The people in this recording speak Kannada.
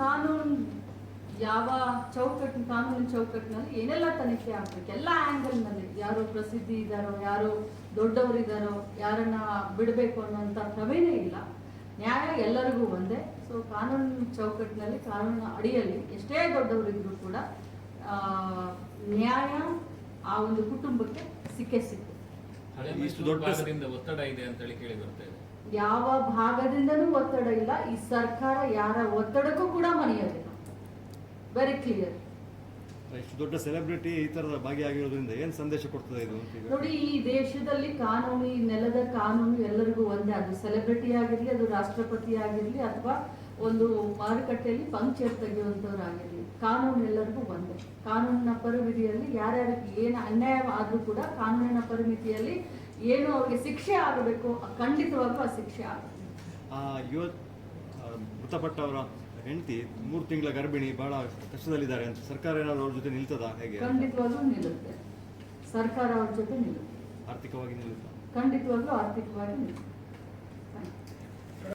ಕಾನೂನು ಯಾವ ಚೌಕಟ್ಟು ಕಾನೂನು ಚೌಕಟ್ಟಿನಲ್ಲಿ ಏನೆಲ್ಲ ತನಿಖೆ ಆಗ್ಬೇಕು? ಎಲ್ಲ ಆ್ಯಂಗಲ್ನಲ್ಲಿ ಯಾರು ಪ್ರಸಿದ್ಧಿ ಇದ್ದಾರೋ ಯಾರು ದೊಡ್ಡವರಿದ್ದಾರೋ ಯಾರನ್ನ ಬಿಡಬೇಕು ಅನ್ನೋಂಥ ಕ್ರಮೇನೇ ಇಲ್ಲ. ನ್ಯಾಯ ಎಲ್ಲರಿಗೂ ಒಂದೇ. ಸೊ ಕಾನೂನು ಚೌಕಟ್ಟಿನಲ್ಲಿ, ಕಾನೂನಿನ ಅಡಿಯಲ್ಲಿ ಎಷ್ಟೇ ದೊಡ್ಡವರಿದ್ರೂ ಕೂಡ ನ್ಯಾಯ ಆ ಒಂದು ಕುಟುಂಬಕ್ಕೆ ಸಿಕ್ಕೇ ಸಿಕ್ತು ಇಷ್ಟು ದೊಡ್ಡ ಒತ್ತಡ ಇದೆ ಅಂತ ಹೇಳಿ ಕೇಳಿ ಬರ್ತಾ ಯಾವ ಭಾಗದಿಂದನೂ ಒತ್ತಡ ಇಲ್ಲ. ಈ ಸರ್ಕಾರ ಯಾರ ಒತ್ತಡಕ್ಕೂ ಕೂಡ ಮನೆಯೋದಿಲ್ಲ ವೆರಿ ಕ್ಲಿಯರ್ ಇಷ್ಟು ದೊಡ್ಡ ಸೆಲೆಬ್ರಿಟಿ ಈ ತರದ ಭಾಗಿಯಾಗಿರೋದ್ರಿಂದ ಏನ್ ಸಂದೇಶ ಕೊಡ್ತದೆ ಇದು ನೋಡಿ ಈ ದೇಶದಲ್ಲಿ ಕಾನೂನು ಈ ನೆಲದ ಕಾನೂನು ಎಲ್ಲರಿಗೂ ಒಂದೇ. ಅದು ಸೆಲೆಬ್ರಿಟಿ ಆಗಿರ್ಲಿ ಅದು ರಾಷ್ಟ್ರಪತಿ ಆಗಿರ್ಲಿ ಅಥವಾ ಒಂದು ಮಾರುಕಟ್ಟೆಯಲ್ಲಿ ಪಂಕ್ಚರ್ ತೆಗೆಯುವಂಥವ್ರಾಗಿರ್ಲಿ ಕಾನೂನು ಎಲ್ಲರಿಗೂ ಒಂದೇ. ಕಾನೂನಿನ ಪರಿಮಿತಿಯಲ್ಲಿ ಯಾರ್ಯಾರಿಗೆ ಏನು ಅನ್ಯಾಯ ಆದ್ರೂ ಕೂಡ ಕಾನೂನಿನ ಪರಿಮಿತಿಯಲ್ಲಿ ಏನು ಅವ್ರಿಗೆ ಶಿಕ್ಷೆ ಆಗಬೇಕು ಖಂಡಿತವಾಗೂ ಆ ಶಿಕ್ಷೆ ಆಗುತ್ತೆ ಆ ಯುವ ಮೃತಪಟ್ಟವರ ಹೆಂಡತಿ ಮೂರು ತಿಂಗಳ ಗರ್ಭಿಣಿ ಬಹಳ ಕಷ್ಟದಲ್ಲಿದ್ದಾರೆ ಅಂತ ಸರ್ಕಾರ ಏನಾದ್ರು ಅವ್ರ ಜೊತೆ ನಿಲ್ತದ ಹೇಗೆ ಖಂಡಿತವಾಗ್ಲೂ ನಿಲ್ಲುತ್ತೆ. ಸರ್ಕಾರ ಅವ್ರ ಜೊತೆ ನಿಲ್ಲುತ್ತೆ. ಆರ್ಥಿಕವಾಗಿ ನಿಲ್ಲುತ್ತೆ? ಖಂಡಿತವಾಗ್ಲೂ ಆರ್ಥಿಕವಾಗಿ ನಿಲ್ಲುತ್ತೆ.